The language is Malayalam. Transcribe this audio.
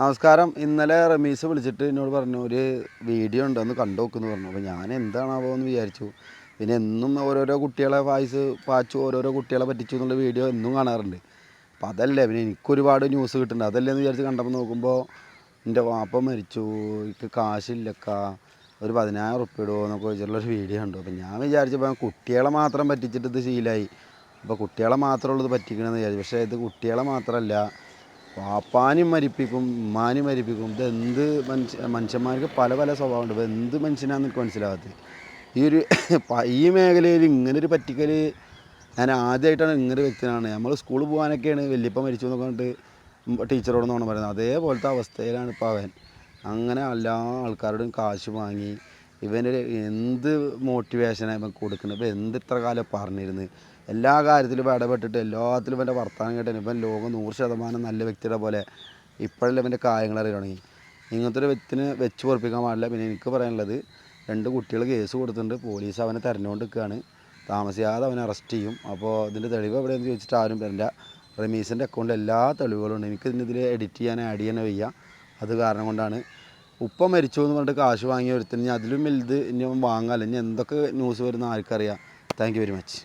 നമസ്കാരം. ഇന്നലെ റമീസ് വിളിച്ചിട്ട് എന്നോട് പറഞ്ഞു ഒരു വീഡിയോ ഉണ്ട് ഒന്ന് കണ്ടു നോക്കുന്നു പറഞ്ഞു. അപ്പോൾ ഞാൻ എന്താണാവോ എന്ന് വിചാരിച്ചു. പിന്നെ എന്നും ഓരോരോ കുട്ടികളെ വായിച്ച് വായിച്ചു ഓരോരോ കുട്ടികളെ പറ്റിച്ചു എന്നുള്ള വീഡിയോ എന്നും കാണാറുണ്ട്. അപ്പം അതല്ലേ പിന്നെ എനിക്കൊരുപാട് ന്യൂസ് കിട്ടുന്നുണ്ട്. അതല്ലേ എന്ന് വിചാരിച്ച് കണ്ടപ്പോൾ നോക്കുമ്പോൾ എന്റെ വാപ്പ മരിച്ചു. എനിക്ക് കാശില്ലക്ക. ഒരു പതിനായിരം റുപ്യ ഇടുമോ എന്നൊക്കെ വെച്ചിട്ടുള്ളൊരു വീഡിയോ ഉണ്ട് അപ്പോൾ ഞാൻ വിചാരിച്ചപ്പോൾ കുട്ടികളെ മാത്രം പറ്റിച്ചിട്ട് ഇത് ശീലമായി അപ്പോൾ കുട്ടികളെ മാത്രമുള്ളത് പറ്റിക്കണമെന്ന് വിചാരിച്ചു. പക്ഷേ ഇത് കുട്ടികളെ മാത്രമല്ല വാപ്പാനും മരിപ്പിക്കും ഉമ്മാനും മരിപ്പിക്കും. ഇത് എന്ത് മനുഷ്യ മനുഷ്യന്മാർക്ക് പല പല സ്വഭാവമുണ്ട്. ഇപ്പോൾ എന്ത് മനുഷ്യനാന്ന് എനിക്ക് മനസ്സിലാകാത്തത് ഈ ഒരു ഈ മേഖലയിൽ ഇങ്ങനൊരു പറ്റിക്കൽ ഞാൻ ആദ്യമായിട്ടാണ് ഇങ്ങനൊരു വ്യക്തിയാണ് നമ്മൾ സ്കൂളിൽ പോകാനൊക്കെയാണ് വലിയപ്പ മരിച്ചു എന്നൊക്കെ പറഞ്ഞിട്ട് ടീച്ചറോടൊന്നാണ് പറയുന്നത്. അതേപോലത്തെ അവസ്ഥയിലാണ് ഇപ്പോൾ അവൻ. അങ്ങനെ എല്ലാ ആൾക്കാരോടും കാശ് വാങ്ങി ഇവന് എന്ത് മോട്ടിവേഷനാണ് ഇവൻ കൊടുക്കുന്നത് ഇപ്പം എന്ത് ഇത്ര കാലം പറഞ്ഞിരുന്നു? എല്ലാ കാര്യത്തിലും ഇപ്പം ഇടപെട്ടിട്ട് എല്ലാത്തിലും ഇവന്റെ വർത്തമാനം കേട്ടു ഇവൻ ലോകം നൂറ് ശതമാനം നല്ല വ്യക്തിയുടെ പോലെ ഇപ്പോഴല്ലേ ഇവന്റെ കാര്യങ്ങൾ അറിയാൻ തുടങ്ങി. ഇങ്ങനത്തെ ഒരു വ്യക്തിനെ വെച്ച് പൊറപ്പിക്കാൻ പാടില്ല. പിന്നെ എനിക്ക് പറയാനുള്ളത് രണ്ട് കുട്ടികൾ കേസ് കൊടുത്തിട്ടുണ്ട്. പോലീസ് അവനെ തെരഞ്ഞുകൊണ്ട് നിൽക്കുകയാണ് താമസിയാതെ അവനെ അറസ്റ്റ് ചെയ്യും. അപ്പോൾ ഇതിന്റെ തെളിവ് എവിടെ എന്ന് ചോദിച്ചിട്ട് ആരും വരില്ല. റമീസിന്റെ അക്കൗണ്ടിൽ എല്ലാ തെളിവുകളും ഉണ്ട്. എനിക്ക് ഇതിൽ എഡിറ്റ് ചെയ്യാനോ ആഡ് ചെയ്യാനോ വയ്യ. അത് കാരണം കൊണ്ടാണ് ഉപ്പ മരിച്ചു എന്ന് പറഞ്ഞിട്ട് കാശ് വാങ്ങിയ ഒരുത്തിന് അതിലും വലുത് ഇനി വാങ്ങാല്ല ഇനി എന്തൊക്കെ ന്യൂസ് വരുന്ന ആർക്കറിയാം. Thank very much